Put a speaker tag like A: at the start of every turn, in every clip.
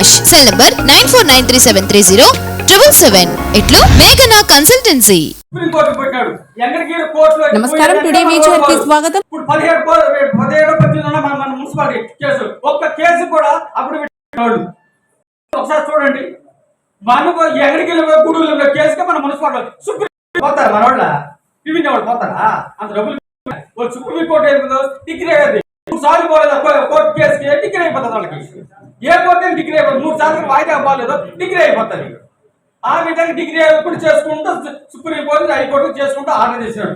A: Cell number nine four nine three seven three zero triple seven ఇట్లు మేఘనా consultancy
B: నమస్కారం, today వీచర్కి
C: court
B: స్వాగతం.
C: ఇప్పుడు పదిహేడు కో- పదిహేడు పద్దెనిమిది మన మన మున్సిపాలిటీ కేసు. ఒక్క కేసు కూడా అప్పుడు ఒకసారి చూడండి. మన ఎక్కడికి గుడుగులు కేసుగా మన మున్సిపాలిటీ సుప్రీం పోతారా మన వాళ్ళ? టీవీ వాళ్ళు పోతారా? అంత డబ్బులు వాళ్ళు సుప్రీం కోర్టు అయిపోతుందో డిగ్రీ అయ్యేది. మూడు సార్లు పోలేదు. కో- కోర్టు కేసుకి డిగ్రీ అయిపోతుంది వాళ్ళకి. ఏ డిగ్రీ అయిపోతుంది. మూడు సార్లు వాయిదా అవ్వలేదు డిగ్రీ అయిపోతుంది. ఆ విధంగా డిగ్రీ అయినప్పుడు చేసుకుంటూ సుప్రీం కోర్టు హైకోర్టు చేసుకుంటూ ఆర్డర్ చేశాడు.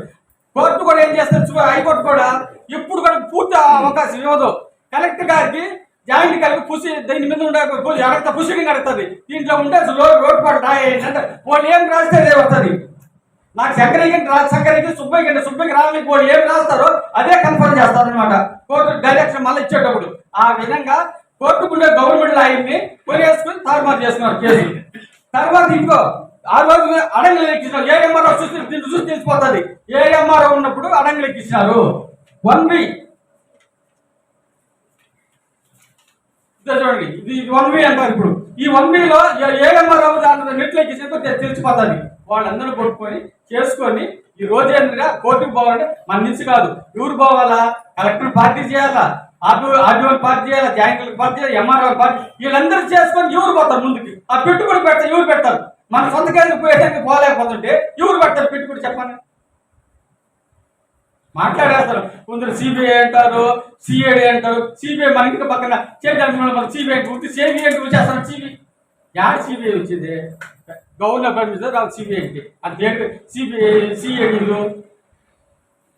C: కోర్టు కూడా ఏం చేస్తారు? హైకోర్టు కూడా ఎప్పుడు కూడా పూర్తి అవకాశం ఇవ్వదు. కలెక్టర్ గారికి జాయింట్ కలిపి పుసి దీని మీద ఉండే పు- అడగత పుషింగ్ అడుగుతుంది దీంట్లో ఉంటే అసలు రోడ్ పాటు రాయండి అంటే వాళ్ళు ఏం రాస్తే అదే వస్తుంది. నాకు శంకరయ్య రా శంకరయ్యకి సుబ్బయ్య కంటే సుబ్బయ్యకి రామయ్యకి వాళ్ళు ఏం రాస్తారో అదే కన్ఫర్మ్ చేస్తారు అనమాట కోర్టు డైరెక్షన్ మళ్ళీ ఇచ్చేటప్పుడు. ఆ విధంగా కోర్టుకుండే గవర్నమెంట్ లాయర్ని కొనేసుకుని తారుమారు చేస్తున్నారు కేసు తర్వాత ఇంకో ఆ రోజు అడంగులు లెక్కించారు ఏ చూసి దీన్ని చూసి తెలిసిపోతుంది. ఏ ఉన్నప్పుడు అడంగులు ఎక్కించినారు. వన్ వీ చూడండి. ఇది వన్ వీ అంటారు ఇప్పుడు. ఈ వన్ వీలో ఏ ఎంఆర్ఓ దాంట్లో నెట్లో ఎక్కించినప్పుడు తెలిసిపోతుంది. వాళ్ళందరూ కొట్టుకొని చేసుకొని ఈ రోజు ఏంటంటే కోర్టుకు పోవాలంటే మన నుంచి కాదు. ఎవరు పోవాలా? కలెక్టర్ పార్టీ చేయాలా? అటు అటువంటి పార్టీ చేయాలా? జాయింట్ పార్టీ చేయాలి? ఎంఆర్ఓ పార్టీ వీళ్ళందరూ చేసుకొని ఎవరు పోతారు ముందుకి? ఆ పెట్టుబడి పెడతారు ఎవరు పెడతారు? మన సొంత కేంద్రం పోయేదానికి పోలేకపోతుంటే ఎవరు పెడతారు పెట్టుబడి చెప్పండి. మాట్లాడేస్తారు. కొందరు సిబిఐ అంటారు సిఐడి అంటారు సిబిఐ మన ఇంటి పక్కన చేయడానికి సిబిఐ గుర్తు సిబిఐ వచ్చేస్తారు సిబిఐ. యాడ్ సిబిఐ వచ్చింది? గవర్నర్ పర్మిషన్ రాదు సిబిఐకి అది ఏంటి సిబిఐ సిఐడిలు.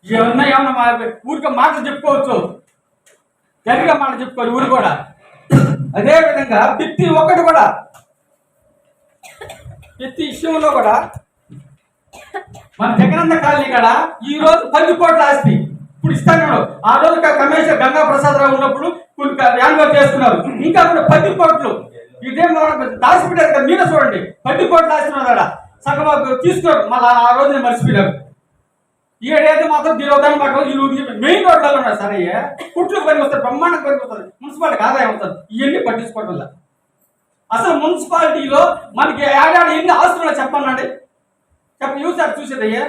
C: ఏమన్నా ఏమన్నా మా ఊరికే మాటలు చెప్పుకోవచ్చు. జరిగిన మాట చెప్పుకోవాలి ఊరు కూడా. అదేవిధంగా ప్రతి ఒక్కటి కూడా. ప్రతి విషయంలో కూడా. మన జగనన్న కాలనీ కాడ ఈ రోజు పది కోట్ల ఆస్తి. ఇప్పుడు ఇస్తాను ఆ రోజు క- కమిషనర్ గంగా ప్రసాద్ రావు ఉన్నప్పుడు కొన్ని యాన్వర్ చేస్తున్నారు ఇంకా కూడా పది కోట్లు. ఇదే దాచిపెట్టారు కదా మీరే చూడండి. పది కోట్లు ఆస్తి ఉన్నది సగం తీసుకోరు మళ్ళీ ఆ రోజు నేను ఏడైతే మాత్రం తిరుగుతాను మాకు మెయిన్ రోడ్లలో ఉన్నారు సరే కుట్లు పని వస్తారు బ్రహ్మాండం పని వస్తుంది మున్సిపాలిటీకి ఆదాయం అవుతుంది ఇవన్నీ పట్టించుకోవడం వల్ల. అసలు మున్సిపాలిటీలో మనకి ఏడాది ఎన్ని ఆస్తులు ఉన్నాయో చెప్పండి. చెప్ప చూసారు చూసేదయ్యా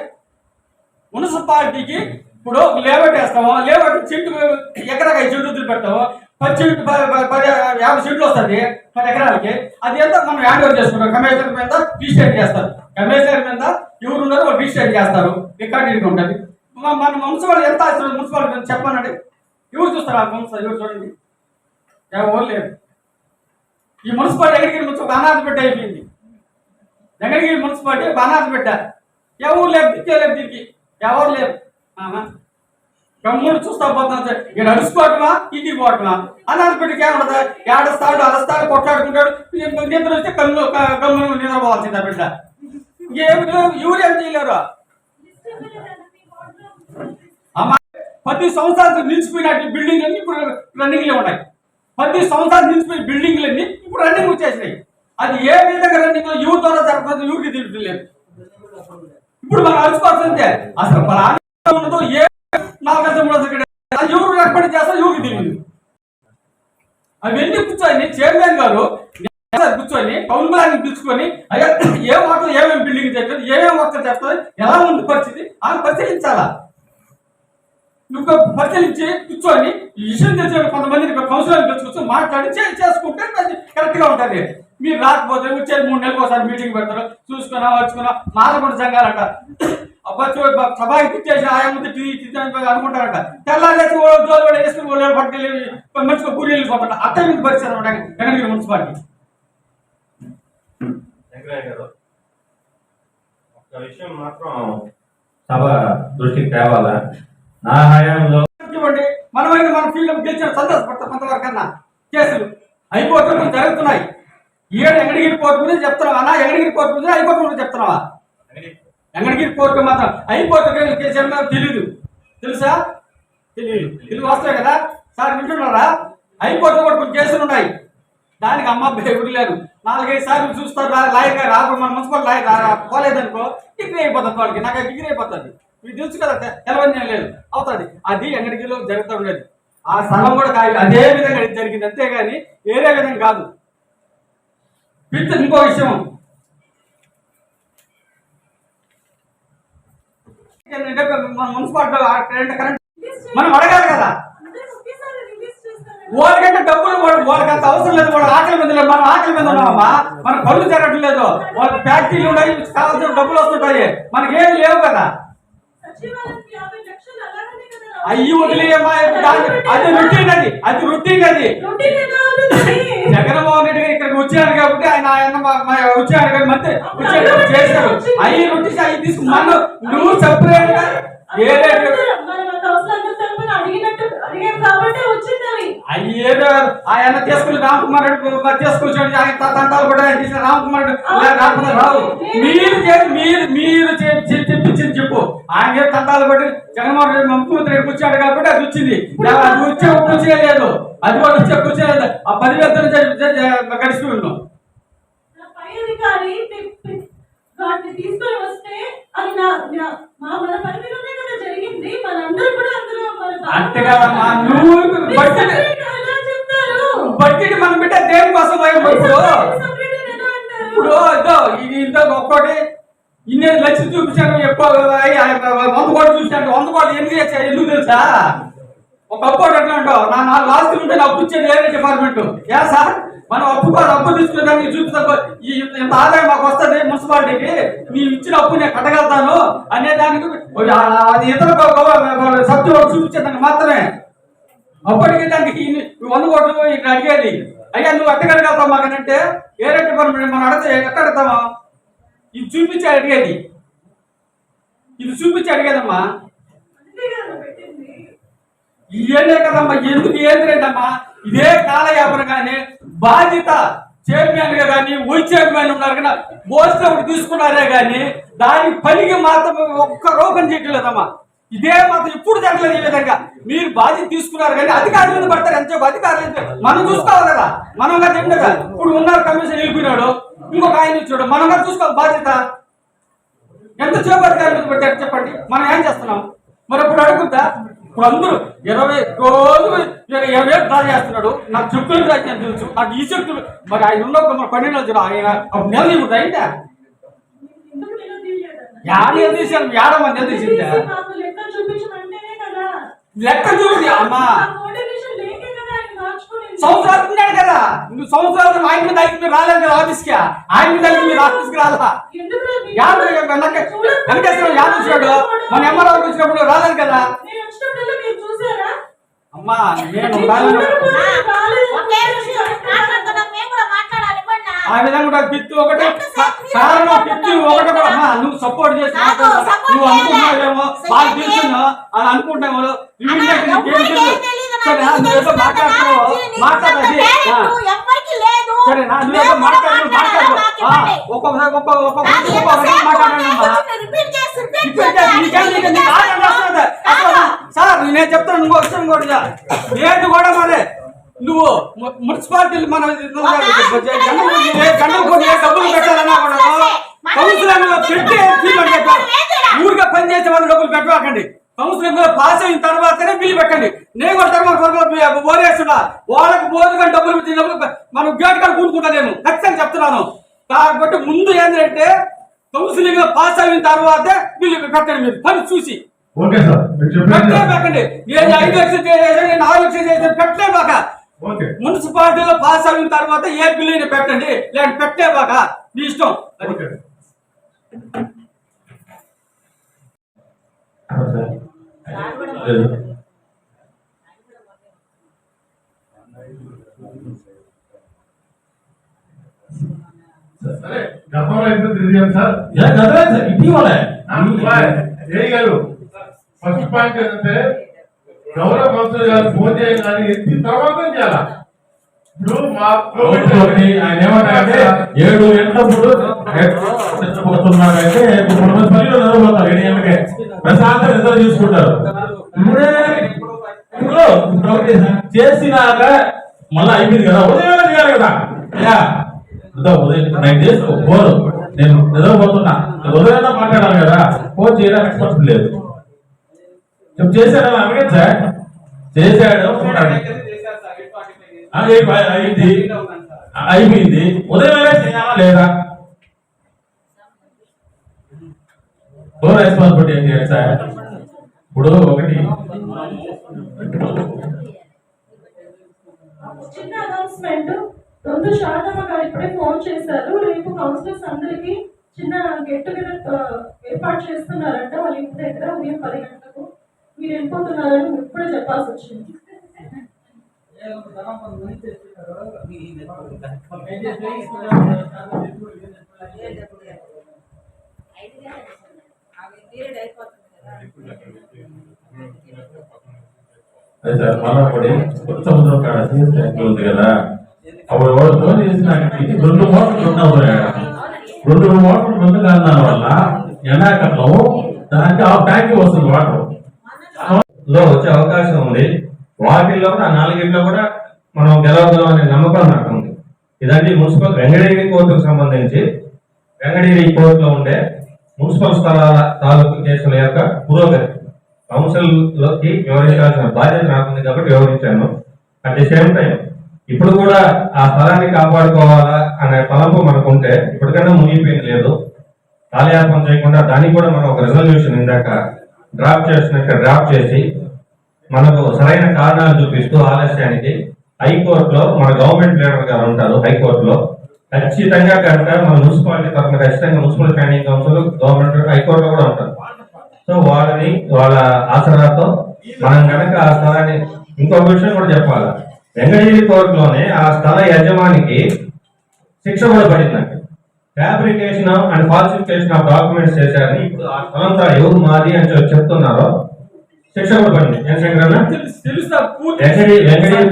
C: మున్సిపాలిటీకి ఇప్పుడు ఒక లేఅవుట్ వేస్తాము. లేఅవుట్ చెట్టు ఎకరాకి చెట్టు వదిలి వదిలిపెడతాము. పది చెట్టు ప- పది యాభై చెట్లు వస్తుంది పది ఎకరాలకి. అది ఎంత మనం హ్యాండ్ ఓవర్ చేసుకుంటాం. కమిషన్ మీద రిజిస్టర్ చేస్తారు. కమిషనర్ మీద ఎవరు ఉన్నారో వాళ్ళు డిసైడ్ చేస్తారు. రికార్డింగ్ ఉంటుంది. మన మున్సిపాలిటీ ఎంత ఆస్తులు మున్సిపాలిటీ గురించి చెప్పనండి. ఎవరు చూస్తారు ఆ మున్సిపల్ ఎవరు చూడండి. ఎవరు లేరు. ఈ మున్సిపాలిటీ ఎక్కడికి మున్సిపల్ అనాథ బిడ్డ అయిపోయింది. వెంకటగిరి మున్సిపాలిటీ ఒక అనాథ బిడ్డ. ఎవరు లేరు దిక్కే లేరు దీనికి. ఎవరు లేరు. ఆహా. గమ్ముడు చూస్తా పోతున్నాం సార్. ఇక్కడ అరుచుకోవటమా ఇంటికి పోవటమా? అనాథ బిడ్డకి ఏమన్నా ఏడస్తాడు అరస్తాడు కొట్లాడుకుంటాడు. నిద్ర వస్తే కళ్ళు క- నిద్రపోవాల్సిందా ఆ బిడ్డ. ఏమి చేయలేరు పది సంవత్సరాలు నిలిచిపోయినట్టు బిల్డింగ్ అన్ని ఇప్పుడు రన్నింగ్లో ఉన్నాయి. పది సంవత్సరాలు నిలిచిపోయిన బిల్డింగ్లు అన్ని ఇప్పుడు రన్నింగ్ వచ్చేసినాయి. అది ఏ విధంగా రన్నింగ్ యూ ద్వారా జరగదు యూకి తెలియట్లేదు ఇప్పుడు మనం అలుసుకోవాల్సిందే అసలు మన ఉన్నదో ఏ నాలుగు ఎవరు రెకమెండ్ చేస్తా ఎవరికి తెలియదు. అవన్నీ కూర్చొని చైర్మన్ గారు కూర్చొని పౌన్ ప్లానింగ్ పిలుచుకొని అయ్యా ఏ వాటర్ ఏమేమి బిల్డింగ్ చేస్తుంది ఏమేమి వర్క్ చేస్తుంది ఎలా ఉంది పరిస్థితి అని పరిశీలించాలా? నువ్వు పరిశీలించి కూర్చొని విషయం తెలిసిన కొంతమంది కౌన్సిలర్ పిలుచుకొచ్చి మాట్లాడి చేసుకుంటే అది కరెక్ట్గా ఉంటుంది. మీరు రాకపోతే వచ్చే మూడు నెలలకు ఒకసారి మీటింగ్ పెడతారు చూసుకున్నా వచ్చుకున్నా మాలకొండ సంఘాలంట అబ్బా చూడు బా- అనుకుంటారట తెచ్చేసి ఆయా ముందు టీ అనుకుంటారంట. తెల్లారేసి జోలు వేసుకుని పట్టుకెళ్ళి మంచిగా పూరి పోతాడు అట్ట పరిస్థితి అనమాట వెంకటగిరి మున్సిపాలిటీ.
D: వెంకయ్య గారు ఒక్క విషయం మాత్రం సభ దృష్టికి తేవాలా? నా హయాంలో
C: ఇవ్వండి మనమైనా మన ఫీల్డ్ గెలిచిన సంతోషపడతాం కొంతవరకు అన్నా కేసులు గురించి జరుగుతున్నాయి. ఈడ ఎంగడగిరి కోర్టు గురించి చెప్తున్నావా? అన్నా ఎంగడగిరి కోర్టు గురించి గురించి చెప్తున్నావా? ఎంగడగిరి కోర్టు. మాత్రం హైకోర్టు కేసు తెలియదు తెలుసా? తెలియదు తెలివి వస్తాయి కదా? సార్ వింటున్నారా? హైకోర్టు కూడా కొన్ని కేసులు ఉన్నాయి. దానికి అమ్మ బేగుడు లేదు నాలుగైదు సార్లు చూస్తారు లా- లాయర్ గారు మన మున్సిపల్ లాయర్ రా- పోలేదనుకో డిగ్రీ అయిపోతుంది వాళ్ళకి నాకు డిగ్రీ అయిపోతుంది. మీకు తెలుసు కదా తెలవని లేదు. అవుతుంది. అది ఎంగడిగిలో జరుగుతూ ఉండేది. ఆ స్థలం కూడా కాదు అదే విధంగా జరిగింది. అంతేగాని వేరే విధంగా కాదు. విత్ ఇంకో విషయం. ఏంటంటే మన మున్సిపాలిటీ కరెంట్ మనం అడగాలి కదా. వాళ్ళకంటే డబ్బులు వాళ్ళకంత అవసరం లేదు వాళ్ళ ఆకలి మీద లేదు మనం ఆకలి మీద ఉన్నామమ్మా. మన పళ్ళు జరగట్లేదు వాళ్ళ ఫ్యాక్టరీలు ఉన్నాయి కావాల్సిన డబ్బులు వస్తుంటాయి. మనకి ఏమి లేవు కదా. అయ్యి వదిలేయమ్మా అది రొటీన్ అది. అది రొటీన్ అది. జగన్మోహన్ రెడ్డి గారు ఇక్కడికి వచ్చారు కాబట్టి ఆయన ఆయన వచ్చారు కానీ మంత్రి వచ్చారు చేశారు అయ్యి వృత్తి అయ్యి తీసుకు. మనం నువ్వు సపరేట్గా ఆయన తీసుకుని రామ్ కుమార్ రెడ్డి తీసుకొచ్చాడు ఆయన తంటాలు కూడా తీసిన రామ్ కుమార్ రెడ్డి ఇలా రాకుండా రావు మీరు చేసి మీరు మీరు చెప్పించింది చెప్పు. ఆయన తంటాలు పట్టి జగన్మోహన్ రెడ్డి ముఖ్యమంత్రి వచ్చాడు కాబట్టి అది వచ్చింది. అది వచ్చే కూర్చే లేదు. అది కూడా వచ్చే కూర్చే లేదు. ఆ పది వేలతో గడిచి ఉన్నాం
B: వాటిని తీసుకొని వస్తే అది నా మా మన పరిధిలోనే కదా జరిగింది. మనందరూ కూడా అందులో
C: అంతే కదమ్మా నువ్వు బడ్జెట్ మనం పెట్టే దేనికోసం భయం ఇప్పుడు? ఇదో ఇది ఇంత ఒక్కటి ఇన్ని లక్షలు చూపించాను ఎక్కువ వంద కోట్లు చూపించాను వంద కోట్లు ఎందుకు ఎందుకు తెలుసా? ఒక ఎట్లా అంటావు నా నాలుగు ఆస్తులు ఉంటే అప్పు ఇచ్చేది వేరే డిపార్ట్మెంట్ ఏ సార్? మనం అప్పు కాదు అప్పు తీసుకునేదానికి చూపిస్తా ఈ ఇంత ఆదాయం మాకు వస్తుంది మున్సిపాలిటీకి. నీ ఇచ్చిన అప్పు నేను కట్టగలుగుతాను అనే దానికి అది ఇతర సబ్జెక్ట్ ఒకటి చూపించేదానికి మాత్రమే. అప్పటికి దానికి వంద కోట్లు ఇక్కడ అడిగేది. అయ్యా నువ్వు అట్టగడగలుగుతావు మాకనంటే వేరే డిపార్ట్మెంట్ మనం అడిగితే ఎక్కడ అడుగుతామా? ఇది చూపించి అడిగేది. ఇది చూపించి అడిగేదమ్మా. ఇదేనే కదమ్మా ఎందుకు ఏంటంటమ్మా ఇదే కాలయాపన కానీ బాధ్యత చైర్మన్గా కానీ వైస్ చైర్మన్ ఉన్నారు కదా మోస్ట్ ఒకటి తీసుకున్నారే కానీ దాని పనికి మాత్రం ఒక్క రూపం చేయట్లేదమ్మా. ఇదే మాత్రం ఇప్పుడు జరగలేదు ఈ విధంగా. మీరు బాధ్యత తీసుకున్నారు కానీ అధికారుల మీద పడతారు ఎంతసేపు అధికారులు ఎంత మనం చూసుకోవాలి కదా మనం చెప్పిన కదా. ఇప్పుడు ఉన్నారు కమిషన్ వెళ్ళిపోయినాడు ఇంకొక ఆయన ఇచ్చాడు మనం చూసుకోవాలి బాధ్యత. ఎంత చేపట్టారు మీద పెట్టారు చెప్పండి. మనం ఏం చేస్తున్నాం? మరి ఇప్పుడు అడుగుతా. అందరూ ఇరవై రోజు ఇరవై డ్రా చేస్తున్నాడు. నాకు చెక్కులు రాజ్యం తెలుసు. నాకు ఈ చెక్కులు మరి ఆయన ఉన్నప్పుడు మరి పన్నెండు రోజులు ఆయన నెల
B: నిలదీయలేదన్న?
C: యాడ నెల తీసాను యాడ మంది నెల తీసిందా?
B: తీసి మాకు లెక్కలు చూపించమంటేనే కదా
C: లెక్క చూసి అమ్మా. సంవత్సరాలు ఉన్నాడు కదా. నువ్వు సంవత్సరాలు ఆయన మీద దగ్గర మీరు రాలేదు కదా ఆఫీస్కి? ఆయన మీద దగ్గర మీరు ఆఫీస్కి రాలా? యాభై వెంకటేశ్వరం యాదవ్ వచ్చాడు మన ఎంఆర్ఓ వచ్చినప్పుడు రాలేదు కదా?
E: మాట్లాడాలి ఇవ్వండి
C: ఆ విధంగా పిత్తి ఒకటే. కారణం పిత్తి ఒకటే కూడా. అమ్మా, నువ్వు సపోర్ట్ చేసి నువ్వు అనుకుంటున్నావేమో. బాగా తెలుసున్నా అది అనుకుంటామో ఇవి
E: అన్నా,
C: నీకు ఏం
E: ఎవరికి
C: తెలుసు?
E: ఏం తెలీదు నాకు,
C: సరే,
E: నీకు
C: నువ్వు ఏదో
E: తెలిసినంత
C: మాట్లాడుతున్నావు
E: knowledge, నీకు
C: మాట్లాడది
E: తెలిసినంత talent ఎవరికి లేదు.
C: సరే నా నువ్వు
E: మేము
C: ఏదో
E: కూడా
C: మాట్లాడు మాట్లాడు. ఒక్కొక్కసారి ఒక్కొక్క ఒక్కొక్క
E: నాకు
C: సార్ నేను చెప్తాను ఇంకో విషయం కూడా ఏంటి కూడా మరి నువ్వు ము- మున్సిపాలిటీలు మన గంటలు కొన్ని డబ్బులు పెట్టాలన్నా కూడా పెట్టి ఫీజు ఊరిగా పని చేసే వాళ్ళు డబ్బులు పెట్టకండి కౌన్సిలింగ్ పాస్ అయిన తర్వాతనే బిల్లు పెట్టండి. నేను కూడా తర్వాత ఓరేస్తున్నా. వాళ్ళకి బోధగా డబ్బులు పెట్టినప్పుడు మనం గేట్ కాడ కూడుకుంటా నేను ఖచ్చితంగా చెప్తున్నాను. కాబట్టి ముందు ఏంటంటే కౌన్సిలింగ్ పాస్ అయిన తర్వాతే బిల్లు పెట్టండి మీరు. పని చూసి.
F: ఓకే సార్
C: పెట్టలే పెట్టండి నేను ఐదు లక్షలు నేను ఆరు లక్షలు చేసి పెట్టలే బాక
F: ఓకే
C: మున్సిపాలిటీలో పాస్ అయిన తర్వాత ఏ బిల్లు అయినా పెట్టండి లేదంటే పెట్టలే బాక మీ ఇష్టం అది.
F: ఓకే సరే గతంలో ఎంత సార్
D: ఇటీవలే
F: ఏ గారు ఫస్ట్ పాయింట్ ఏంటంటే గౌరవ మంత్రులు గారు ఫోన్ చేయాలి కానీ ఎత్తి తర్వాత చేయాలా? ఇప్పుడు మా
G: ఒకటి ఆయన ఏమంటారంటే ఏడు గంటలప్పుడు నిద్రపోతున్నారంటే ఇప్పుడు మన పనిలో నిద్రపోతారు ఏడు గంటలకే. ప్రశాంతంగా నిద్ర ఇప్పుడే ఇప్పుడు ఇప్పుడు ఒకటి చేసినాక మళ్ళీ అయిపోయింది కదా ఉదయం చేయాలి కదా. ఉదయం నైన్ ఫోన్ నేను నిద్రపోతున్నా. నేను ఉదయం మాట్లాడాలి కదా. ఫోన్ చేయడం ఎక్స్పర్ట్ లేదు. చెప్పు చేశాడు అలాగే సార్ చేశాడు. అయింది. అయిపోయింది. ఉదయం వేళ చేయాలా లేదా? ఓ రెస్పాన్సిబిలిటీ ఏం చేయాలి సార్? ఇప్పుడు ఒకటి.
B: చిన్న అనౌన్స్మెంట్ రొందు శారదమ్మ గారు ఇప్పుడే ఫోన్ చేశారు. రేపు కౌన్సిలర్స్ అందరికి చిన్న గెట్ టుగెదర్ ఏర్పాటు చేస్తున్నారంట. వాళ్ళ ఇంటి దగ్గర ఉదయం పది గంటలకు మీరు వెళ్ళిపోతున్నారని ఇప్పుడే చెప్పాల్సి వచ్చింది.
G: కొత్త సముద్రం కాడ సీఎస్ ఉంది కదా. అప్పుడు వాడు ఫోన్ చేసి నాకు ఇది రెండు మోటార్లు ఉన్నాయి రెండు మోటార్లు రెండు కారణాల వల్ల ఎండాకాలం దానికి ఆ ట్యాంక్ వస్తుంది వాటర్.
D: లో వచ్చే అవకాశం ఉంది. వాటిల్లో కూడా ఆ నాలుగింట్లో కూడా మనం గెలవగలం అనే నమ్మకం నాకు ఉంది. ఇదండి మున్సిపల్ వెంగడగిరి కోర్టుకు సంబంధించి. వెంగడగిరి కోర్టులో ఉండే మున్సిపల్ స్థలాల తాలూకు కేసుల యొక్క పురోగతి కౌన్సిల్లోకి వివరించాల్సిన బాధ్యత నాకుంది కాబట్టి వివరించాను. అట్ ది సేమ్ టైం ఇప్పుడు కూడా ఆ స్థలాన్ని కాపాడుకోవాలా అనే తలంపు మనకు ఉంటే ఇప్పటికైనా మునిగిపోయింది లేదు. కాలయాపం చేయకుండా దానికి కూడా మనం ఒక రెజల్యూషన్ ఇందాక డ్రాప్ చేసినట్టు డ్రాప్ చేసి మనకు సరైన కారణాలు చూపిస్తూ ఆలస్యానికి హైకోర్టులో మన గవర్నమెంట్ లీడర్ గారు ఉంటారు హైకోర్టులో. ఖచ్చితంగా కనుక మన మున్సిపాలిటీ తరఫున ఖచ్చితంగా మున్సిపల్ స్టాండింగ్ కౌన్సిల్ గవర్నమెంట్ హైకోర్టులో కూడా ఉంటారు. సో వాళ్ళని వాళ్ళ ఆసరాతో మనం కనుక ఆ స్థలాన్ని ఇంకొక విషయం కూడా చెప్పాలి? వెంకటగిరి కోర్టులోనే ఆ స్థల యజమానికి శిక్ష కూడా పడిందండి fabrication and falsification of documents చేశారని ఇప్పుడు ఆ స్థలంతా ఎవరు మాది అని చెప్తున్నారో శిక్ష కూడా పడింది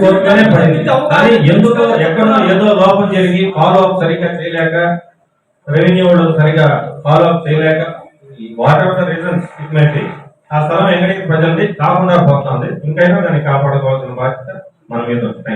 D: కోర్టులోనే పడింది. కానీ ఎందుకో ఎక్కడో ఏదో లోపం జరిగి ఫాలో అప్ సరిగ్గా చేయలేక రెవెన్యూ వాళ్ళు సరిగా ఫాలో అప్ చేయలేక whatever the reasons it may be ఆ స్థలం వెంకటగిరి ప్రజలది కాకుండా పోతుంది. ఇంకైనా దాన్ని కాపాడుకోవాల్సిన బాధ్యత మన మీద ఉంది.